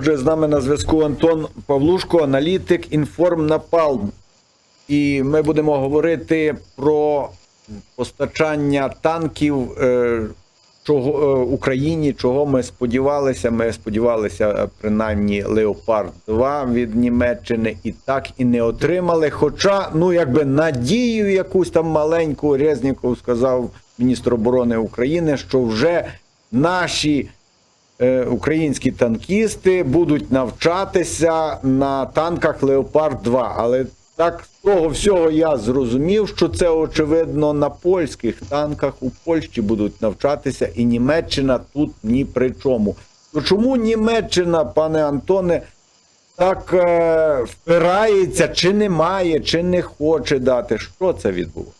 Отже, з нами на зв'язку Антон Павлушко, аналітик Інформнапалм. І ми будемо говорити про постачання танків е, чого, е, Україні, чого ми сподівалися. Ми сподівалися, принаймні, Леопард 2 від Німеччини і так і не отримали. Хоча, ну, якби надію якусь там маленьку Резніков сказав міністр оборони України, що вже наші українські танкісти будуть навчатися на танках Леопард 2. Але так з того всього я зрозумів, що це очевидно на польських танках у Польщі будуть навчатися, і Німеччина тут ні при чому. То чому Німеччина, пане Антоне, так е, впирається, чи не має, чи не хоче дати? Що це відбулося?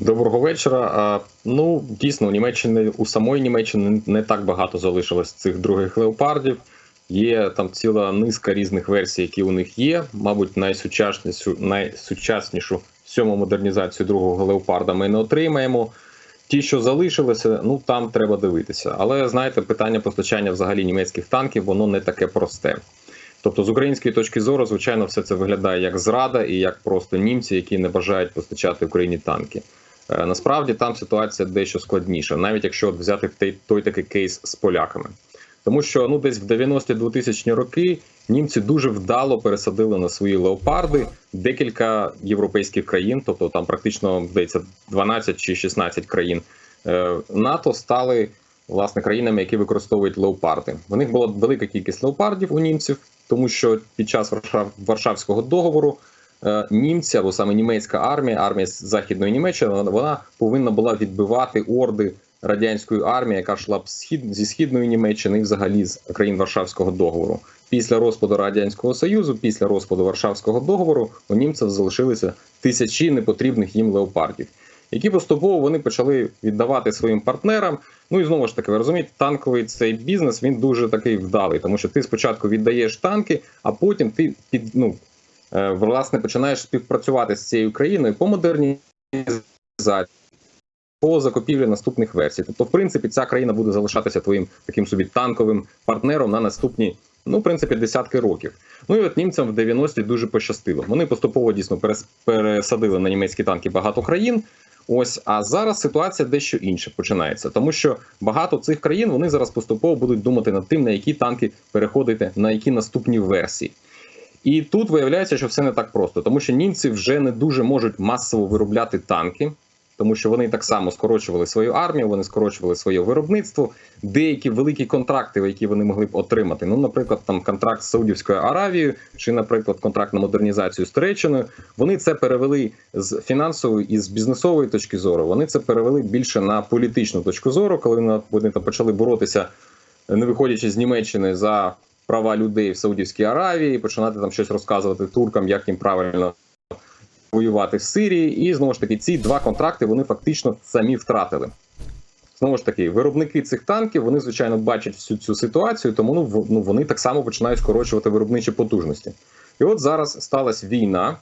Доброго вечора. Ну дійсно, у Німеччини у самої Німеччини не так багато залишилось цих других леопардів. Є там ціла низка різних версій, які у них є. Мабуть, найсучаснішу, найсучаснішу сьому модернізацію другого леопарда ми не отримаємо. Ті, що залишилися, ну там треба дивитися. Але знаєте, питання постачання взагалі німецьких танків, воно не таке просте. Тобто, з української точки зору, звичайно, все це виглядає як зрада і як просто німці, які не бажають постачати Україні танки. Е, Насправді там ситуація дещо складніша, навіть якщо взяти той, той такий кейс з поляками. Тому що ну десь в 90-ті 2000 роки німці дуже вдало пересадили на свої леопарди декілька європейських країн, тобто там практично здається 12 чи 16 країн е, НАТО стали власне країнами, які використовують леопарди. У них була велика кількість леопардів у німців, тому що під час Варшав... Варшавського договору німці або саме німецька армія, армія західної Німеччини, вона- повинна була відбивати орди радянської армії, яка йшла зі східної Німеччини і взагалі з країн Варшавського договору. Після розпаду радянського союзу, після розпаду Варшавського договору, у німців залишилися тисячі непотрібних їм леопардів, які поступово вони почали віддавати своїм партнерам. Ну і знову ж таки, ви розумієте, танковий цей бізнес він дуже такий вдалий, тому що ти спочатку віддаєш танки, а потім ти під ну е, власне починаєш співпрацювати з цією країною по модернізації. По закупівлі наступних версій, тобто, в принципі, ця країна буде залишатися твоїм таким собі танковим партнером на наступні, ну, в принципі, десятки років. Ну і от німцям в 90-ті дуже пощастило. Вони поступово дійсно перес- пересадили на німецькі танки багато країн. Ось, а зараз ситуація дещо інша починається, тому що багато цих країн вони зараз поступово будуть думати над тим, на які танки переходити, на які наступні версії. І тут виявляється, що все не так просто, тому що німці вже не дуже можуть масово виробляти танки, тому що вони так само скорочували свою армію, вони скорочували своє виробництво. Деякі великі контракти, які вони могли б отримати. Ну, наприклад, там контракт з Саудівською Аравією, чи, наприклад, контракт на модернізацію з Туреччиною. Вони це перевели з фінансової і з бізнесової точки зору. Вони це перевели більше на політичну точку зору, коли вони- там почали боротися, не виходячи з Німеччини за права людей в Саудівській Аравії, починати там щось розказувати туркам, як їм правильно воювати в Сирії. І знову ж таки, ці два контракти вони фактично самі втратили. Знову ж таки, виробники цих танків вони звичайно бачать всю цю ситуацію, тому ну, ну вони так само починають скорочувати виробничі потужності. І от зараз сталася війна,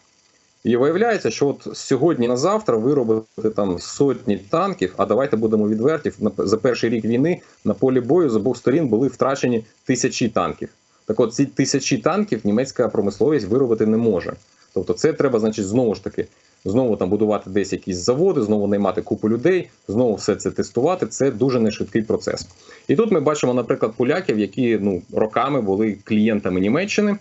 і виявляється, що от сьогодні на завтра виробити там сотні танків. А давайте будемо відверті. За перший рік війни на полі бою з обох сторін були втрачені тисячі танків. Так от ці тисячі танків німецька промисловість виробити не може. Тобто, це треба, значить, знову ж таки, знову там будувати десь якісь заводи, знову наймати купу людей, знову все це тестувати. Це дуже нешвидкий процес. І тут ми бачимо, наприклад, поляків, які ну роками були клієнтами Німеччини.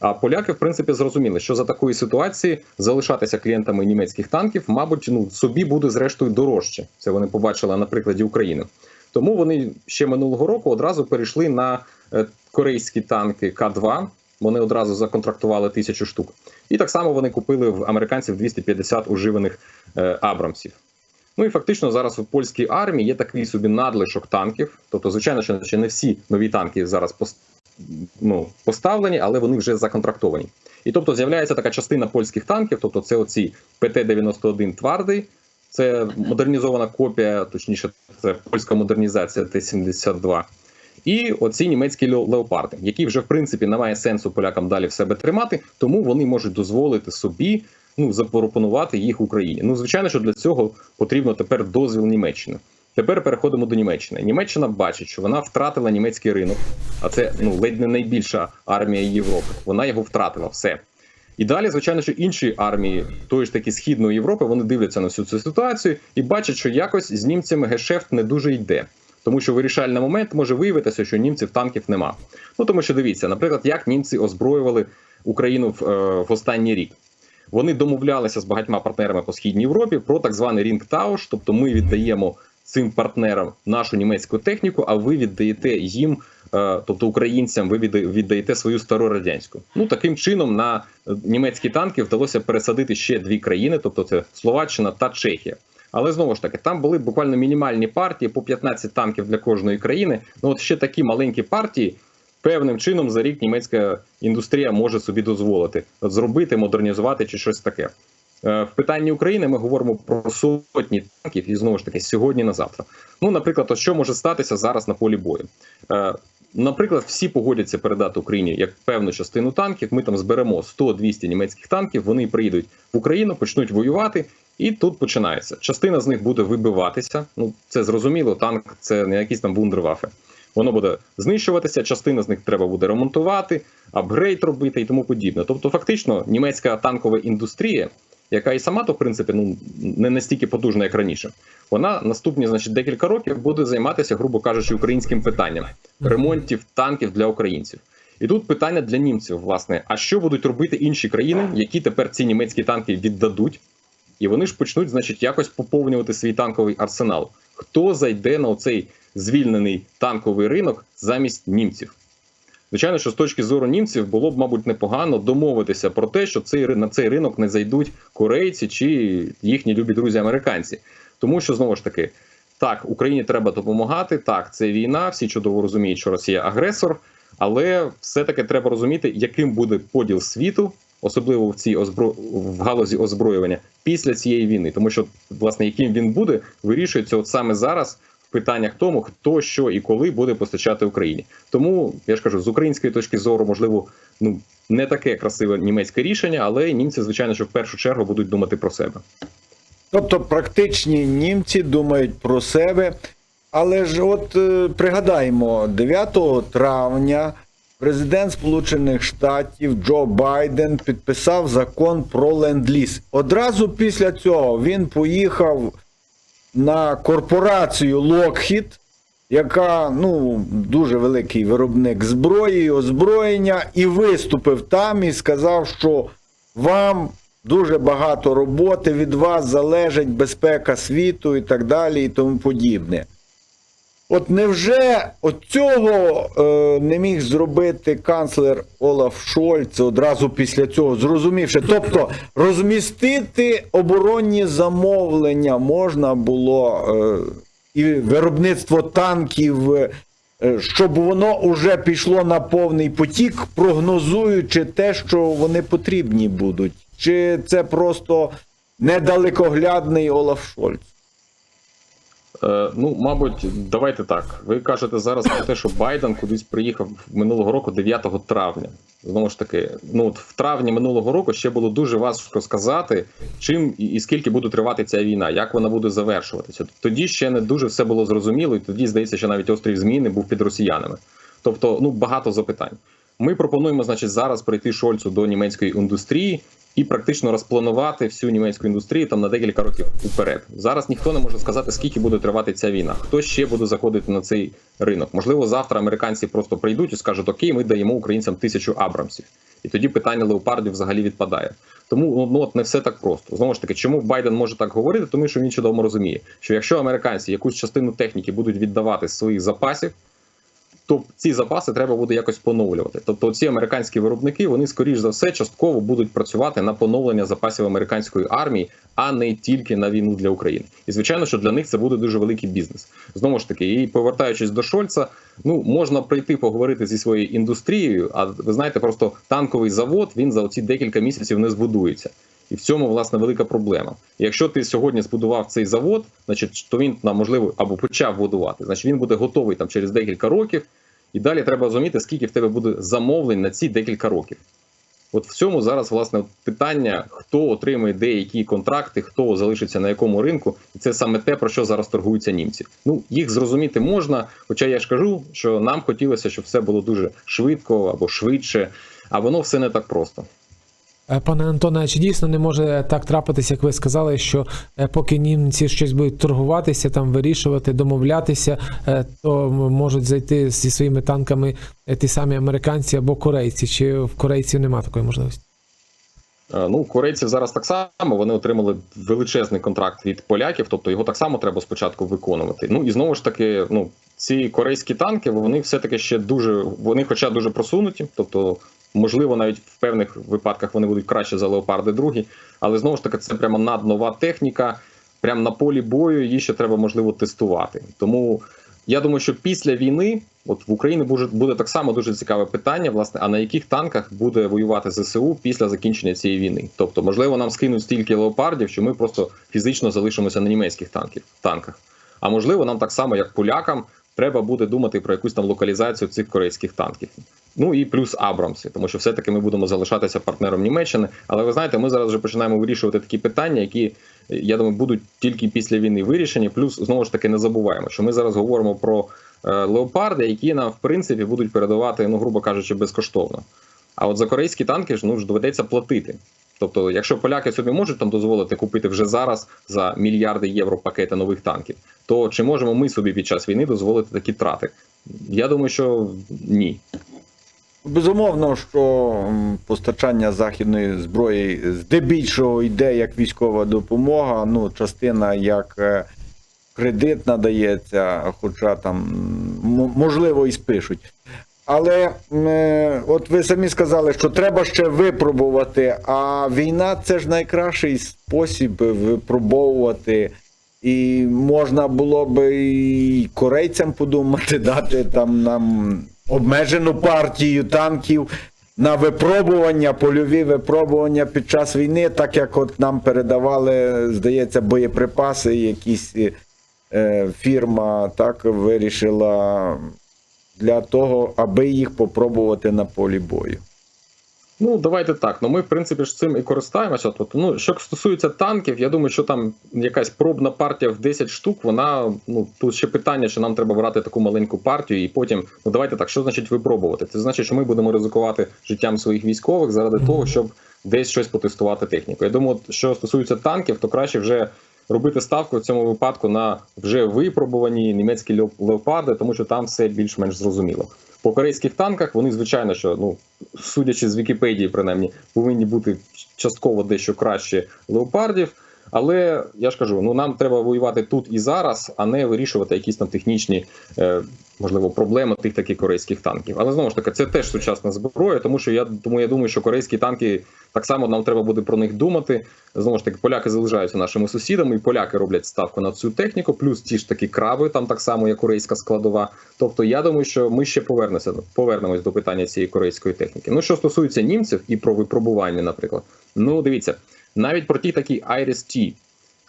А поляки, в принципі, зрозуміли, що за такої ситуації залишатися клієнтами німецьких танків, мабуть, ну собі буде зрештою дорожче. Це вони побачили на прикладі України. Тому вони ще минулого року одразу перейшли на е, корейські танки К2. Вони одразу законтрактували тисячу штук. І так само вони купили в американців 250 уживаних е, Абрамсів. Ну і фактично зараз у польській армії є такий собі надлишок танків. Тобто, звичайно, що не всі нові танки зараз ну, поставлені, але вони вже законтрактовані. І тобто з'являється така частина польських танків, тобто це оці ПТ-91 твардий, це модернізована копія, точніше, це польська модернізація Т-72. І оці німецькі леопарди, які вже в принципі немає сенсу полякам далі в себе тримати, тому вони можуть дозволити собі ну запропонувати їх Україні. Ну звичайно, що для цього потрібно тепер дозвіл Німеччини. Тепер переходимо до Німеччини. Німеччина бачить, що вона втратила німецький ринок, а це ну ледь не найбільша армія Європи. Вона його втратила все. І далі, звичайно, що інші армії тої ж таки східної Європи вони дивляться на всю цю ситуацію і бачать, що якось з німцями гешефт не дуже йде. Тому що вирішальний момент може виявитися, що німців танків нема. Ну тому що дивіться, наприклад, як німці озброювали Україну в, е, в останній рік. Вони домовлялися з багатьма партнерами по східній Європі про так званий рінгтауш, тобто ми віддаємо цим партнерам нашу німецьку техніку, а ви віддаєте їм, е, тобто українцям, ви віддаєте свою стару радянську. Ну таким чином на е, німецькі танки вдалося пересадити ще дві країни, тобто це Словаччина та Чехія. Але знову ж таки, там були буквально мінімальні партії по 15 танків для кожної країни. Ну от ще такі маленькі партії. Певним чином за рік німецька індустрія може собі дозволити зробити, модернізувати чи щось таке. Е, В питанні України ми говоримо про сотні танків і знову ж таки сьогодні на завтра. Ну, наприклад, от що може статися зараз на полі бою? Е, Наприклад, всі погодяться передати Україні як певну частину танків. Ми там зберемо 100-200 німецьких танків. Вони приїдуть в Україну, почнуть воювати, і тут починається. Частина з них буде вибиватися. Ну це зрозуміло. Танк це не якісь там вундервафи. Воно буде знищуватися. Частина з них треба буде ремонтувати, апгрейд робити і тому подібне. Тобто, фактично, німецька танкова індустрія, яка і сама то в принципі ну не настільки потужна, як раніше. Вона наступні, значить, декілька років буде займатися, грубо кажучи, українським питанням ремонтів танків для українців. І тут питання для німців, власне, а що будуть робити інші країни, які тепер ці німецькі танки віддадуть, і вони ж почнуть, значить, якось поповнювати свій танковий арсенал. Хто зайде на цей звільнений танковий ринок замість німців? Звичайно, що з точки зору німців було б, мабуть, непогано домовитися про те, що цей на цей ринок не зайдуть корейці чи їхні любі друзі американці. Тому що знову ж таки, так, Україні треба допомагати. Так, це війна. Всі чудово розуміють, що Росія агресор, але все-таки треба розуміти, яким буде поділ світу, особливо в цій озбро... в галузі озброювання після цієї війни. Тому що, власне, яким він буде, вирішується от саме зараз питаннях тому, хто що і коли буде постачати Україні. Тому я ж кажу, з української точки зору, можливо, ну не таке красиве німецьке рішення, але німці, звичайно, що в першу чергу будуть думати про себе. Тобто практичні німці думають про себе. Але ж от е, пригадаємо, 9 травня президент Сполучених Штатів Джо Байден підписав закон про ленд-ліз. Одразу після цього він поїхав на корпорацію Lockheed, яка ну, дуже великий виробник зброї, озброєння, і виступив там і сказав, що вам дуже багато роботи, від вас залежить безпека світу і так далі, і тому подібне. От невже от цього е, не міг зробити канцлер Олаф Шольц одразу після цього, зрозумівши? Тобто розмістити оборонні замовлення можна було е, і виробництво танків, е, щоб воно уже пішло на повний потік, прогнозуючи те, що вони потрібні будуть. Чи це просто недалекоглядний Олаф Шольц? Е, ну, мабуть, давайте так. Ви кажете зараз про те, що Байден кудись приїхав минулого року, 9 травня. Знову ж таки, ну от в травні минулого року ще було дуже важко сказати, чим і, скільки буде тривати ця війна, як вона буде завершуватися. Тоді ще не дуже все було зрозуміло, і тоді здається, що навіть острів Зміни був під росіянами. Тобто, ну багато запитань. Ми пропонуємо, значить, зараз прийти Шольцу до німецької індустрії і практично розпланувати всю німецьку індустрію там на декілька років уперед. Зараз ніхто не може сказати, скільки буде тривати ця війна, хто ще буде заходити на цей ринок. Можливо, завтра американці просто прийдуть і скажуть: Окей, ми даємо українцям тисячу абрамсів. І тоді питання леопардів взагалі відпадає. Тому ну от не все так просто. Знову ж таки, чому Байден може так говорити? Тому що він чудово розуміє, що якщо американці якусь частину техніки будуть віддавати з своїх запасів, то ці запаси треба буде якось поновлювати. Тобто, ці американські виробники вони скоріш за все частково будуть працювати на поновлення запасів американської армії, а не тільки на війну для України. І звичайно, що для них це буде дуже великий бізнес. Знову ж таки, і повертаючись до Шольца, ну можна прийти поговорити зі своєю індустрією. А ви знаєте, просто танковий завод він за оці декілька місяців не збудується. І в цьому власне велика проблема. Якщо ти сьогодні збудував цей завод, значить то він нам можливо або почав будувати, значить він буде готовий там через декілька років. І далі треба розуміти, скільки в тебе буде замовлень на ці декілька років. От в цьому зараз власне питання, хто отримує деякі контракти, хто залишиться на якому ринку, і це саме те, про що зараз торгуються німці. Ну їх зрозуміти можна. Хоча я ж кажу, що нам хотілося, щоб все було дуже швидко або швидше, а воно все не так просто. Е, Пане Антоне, чи дійсно не може так трапитися, як ви сказали, що е, поки німці щось будуть торгуватися, там вирішувати, домовлятися, е, то можуть зайти зі своїми танками ті самі американці або корейці? Чи в корейців немає такої можливості? Ну, корейців зараз так само вони отримали величезний контракт від поляків, тобто його так само треба спочатку виконувати. Ну і знову ж таки, ну ці корейські танки, вони все-таки ще дуже, вони, хоча дуже просунуті, тобто, можливо, навіть в певних випадках вони будуть краще за леопарди другі, але знову ж таки, це прямо наднова техніка. Прямо на полі бою її ще треба можливо тестувати. Тому я думаю, що після війни, от в Україні буде, буде так само дуже цікаве питання, власне, а на яких танках буде воювати ЗСУ після закінчення цієї війни? Тобто, можливо, нам скинуть стільки леопардів, що ми просто фізично залишимося на німецьких танків, танках. А можливо, нам так само, як полякам, треба буде думати про якусь там локалізацію цих корейських танків. Ну і плюс Абрамси, тому що все-таки ми будемо залишатися партнером Німеччини. Але ви знаєте, ми зараз вже починаємо вирішувати такі питання, які я думаю, будуть тільки після війни вирішені. Плюс знову ж таки не забуваємо, що ми зараз говоримо про е, леопарди, які нам в принципі будуть передавати, ну грубо кажучи, безкоштовно. А от за корейські танки ж ну ж доведеться платити. Тобто, якщо поляки собі можуть там дозволити купити вже зараз за мільярди євро пакети нових танків, то чи можемо ми собі під час війни дозволити такі трати? Я думаю, що ні. Безумовно, що постачання західної зброї здебільшого йде як військова допомога, ну, частина як е, кредит надається, хоча там можливо і спишуть. Але е, от ви самі сказали, що треба ще випробувати, а війна це ж найкращий спосіб випробовувати. І можна було би і корейцям подумати, дати там нам обмежену партію танків на випробування, польові випробування під час війни, так як от нам передавали, здається, боєприпаси, якісь е, фірма так вирішила для того, аби їх попробувати на полі бою. Ну, давайте так. Ну ми, в принципі, ж цим і користаємося. Тобто, ну, що стосується танків, я думаю, що там якась пробна партія в 10 штук, вона ну тут ще питання, що нам треба брати таку маленьку партію, і потім, ну давайте так, що значить випробувати? Це значить, що ми будемо ризикувати життям своїх військових заради Мгм. того, щоб десь щось потестувати техніку. Я думаю, що стосується танків, то краще вже. Робити ставку в цьому випадку на вже випробувані німецькі леоп- леопарди, тому що там все більш-менш зрозуміло. По корейських танках вони, звичайно, що ну судячи з Вікіпедії, принаймні, повинні бути частково дещо краще леопардів. Але я ж кажу, ну нам треба воювати тут і зараз, а не вирішувати якісь там технічні, е, можливо, проблеми тих таких корейських танків. Але знову ж таки, це теж сучасна зброя, тому що я тому я думаю, що корейські танки так само нам треба буде про них думати. Знову ж таки, поляки залишаються нашими сусідами, і поляки роблять ставку на цю техніку, плюс ті ж такі краби, там так само як корейська складова. Тобто, я думаю, що ми ще повернемося повернемось до питання цієї корейської техніки. Ну що стосується німців і про випробування, наприклад, ну дивіться, навіть про ті такі Iris-T,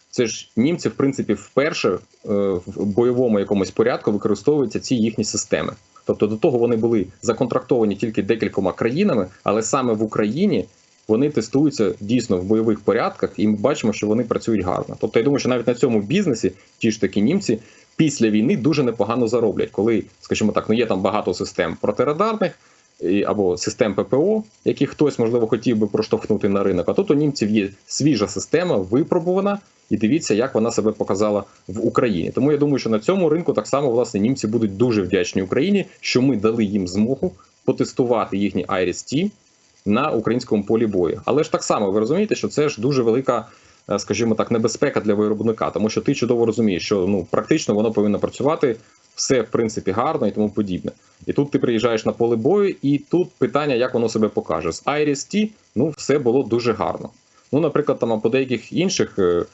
це ж німці, в принципі, вперше е, в бойовому якомусь порядку використовуються ці їхні системи. Тобто до того вони були законтрактовані тільки декількома країнами, але саме в Україні вони тестуються дійсно в бойових порядках, і ми бачимо, що вони працюють гарно. Тобто, я думаю, що навіть на цьому бізнесі ті ж такі німці після війни дуже непогано зароблять, коли, скажімо так, ну є там багато систем протирадарних або систем ППО, які хтось можливо хотів би проштовхнути на ринок. А тут у німців є свіжа система, випробувана, і дивіться, як вона себе показала в Україні. Тому я думаю, що на цьому ринку так само власне німці будуть дуже вдячні Україні, що ми дали їм змогу потестувати їхні Iris-T на українському полі бою. Але ж так само ви розумієте, що це ж дуже велика. е, Скажімо так, небезпека для виробника, тому що ти чудово розумієш, що ну практично воно повинно працювати все в принципі гарно і тому подібне. І тут ти приїжджаєш на поле бою, і тут питання, як воно себе покаже. З Iris-T, ну все було дуже гарно. Ну, наприклад, там по деяких інших, е,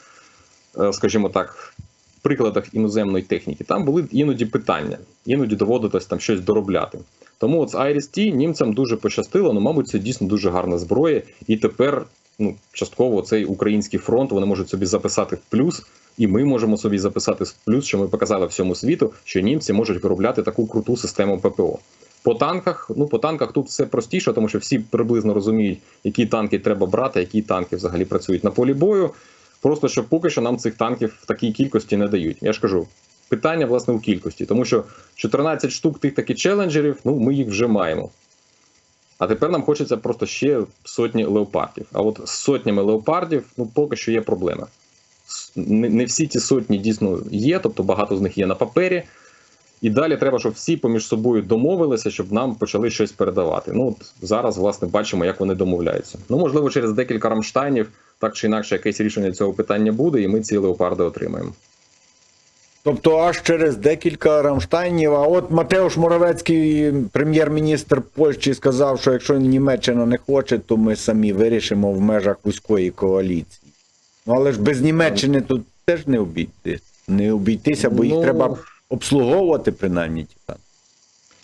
е, скажімо так, прикладах іноземної техніки, там були іноді питання, іноді доводилось там щось доробляти. Тому от з Iris-T німцям дуже пощастило, ну, мабуть, це дійсно дуже гарна зброя, і тепер ну, частково цей український фронт вони можуть собі записати в плюс, і ми можемо собі записати плюс, що ми показали всьому світу, що німці можуть виробляти таку круту систему ППО. По танках, ну по танках тут все простіше, тому що всі приблизно розуміють, які танки треба брати, які танки взагалі працюють на полі бою. Просто що поки що нам цих танків в такій кількості не дають. Я ж кажу, питання власне у кількості, тому що 14 штук тих таких челенджерів, ну ми їх вже маємо. А тепер нам хочеться просто ще сотні леопардів. А от з сотнями леопардів, ну поки що є проблема. Не, всі ті сотні дійсно є, тобто багато з них є на папері. І далі треба, щоб всі поміж собою домовилися, щоб нам почали щось передавати. Ну от зараз, власне, бачимо, як вони домовляються. Ну, можливо, через декілька рамштайнів, так чи інакше, якесь рішення цього питання буде, і ми ці леопарди отримаємо. Тобто аж через декілька рамштайнів. А от Матеуш Моровецький, прем'єр-міністр Польщі, сказав, що якщо Німеччина не хоче, то ми самі вирішимо в межах вузької коаліції. Ну але ж без Німеччини тут теж не обійтись. Не обійтися, бо їх Ну, треба обслуговувати принаймні.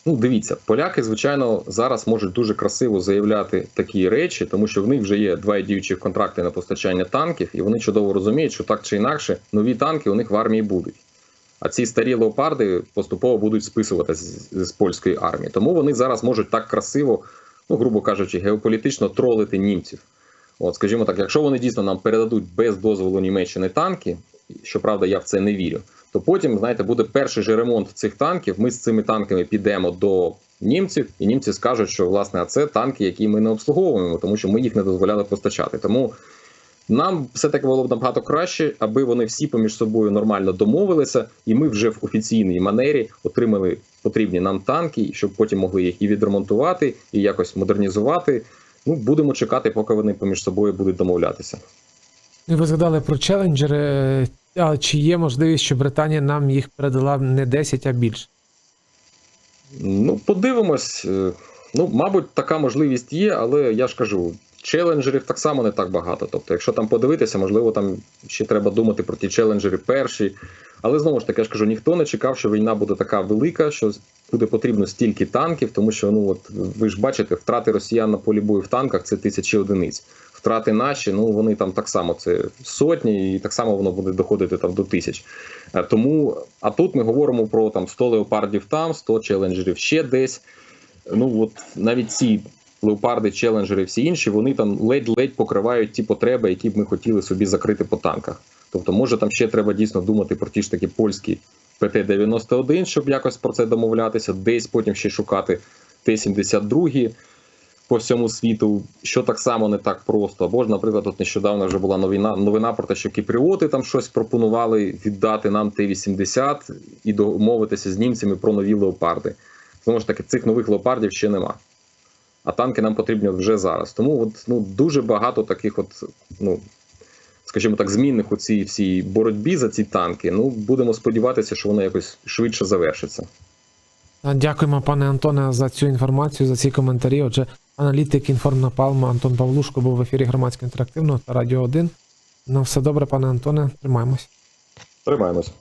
Ну, дивіться, поляки, звичайно, зараз можуть дуже красиво заявляти такі речі, тому що в них вже є два діючих контракти на постачання танків, і вони чудово розуміють, що так чи інакше нові танки у них в армії будуть. А ці старі леопарди поступово будуть списувати з, з польської армії. Тому вони зараз можуть так красиво, ну грубо кажучи, геополітично тролити німців. От, скажімо так, якщо вони дійсно нам передадуть без дозволу Німеччини танки, щоправда, я в це не вірю, то потім, знаєте, буде перший же ремонт цих танків. Ми з цими танками підемо до німців, і німці скажуть, що власне а це танки, які ми не обслуговуємо, тому що ми їх не дозволяли постачати. Тому нам все таки було б набагато краще, аби вони всі поміж собою нормально домовилися, і ми вже в офіційній манері отримали потрібні нам танки, щоб потім могли їх і відремонтувати, і якось модернізувати. Ну, будемо чекати, поки вони поміж собою будуть домовлятися. Ви згадали про челенджери. е, А чи є можливість, що Британія нам їх передала не 10, а більше? Ну, подивимось. Е, Ну, мабуть, така можливість є, але я ж кажу, челенджерів так само не так багато. Тобто, якщо там подивитися, можливо, там ще треба думати про ті челенджери перші. Але знову ж таки, я ж кажу, ніхто не чекав, що війна буде така велика, що буде потрібно стільки танків, тому що ну от ви ж бачите, втрати росіян на полі бою в танках це тисячі одиниць. Втрати наші, ну вони там так само це сотні, і так само воно буде доходити там до тисяч. Е, Тому, а тут ми говоримо про там 100 леопардів там, 100 челенджерів ще десь. Ну от навіть ці леопарди, челенджери, всі інші, вони там ледь-ледь покривають ті потреби, які б ми хотіли собі закрити по танках. Тобто, може, там ще треба дійсно думати про ті ж такі польські ПТ-91, щоб якось про це домовлятися, десь потім ще шукати Т-72 по всьому світу, що так само не так просто. Або ж, наприклад, от нещодавно вже була новина, новина про те, що кіпріоти там щось пропонували віддати нам Т-80 і домовитися з німцями про нові леопарди. Знову ж таки, цих нових леопардів ще нема. А танки нам потрібні вже зараз. Тому от, ну, дуже багато таких, от, ну, скажімо так, змінних у цій всій боротьбі за ці танки. Ну, будемо сподіватися, що воно якось швидше завершиться. Дякуємо, пане Антоне, за цю інформацію, за ці коментарі. Отже, аналітик інформнапалма Антон Павлушко був в ефірі громадського інтерактивного та Радіо 1. Ну, все добре, пане Антоне, тримаємось. Тримаємось.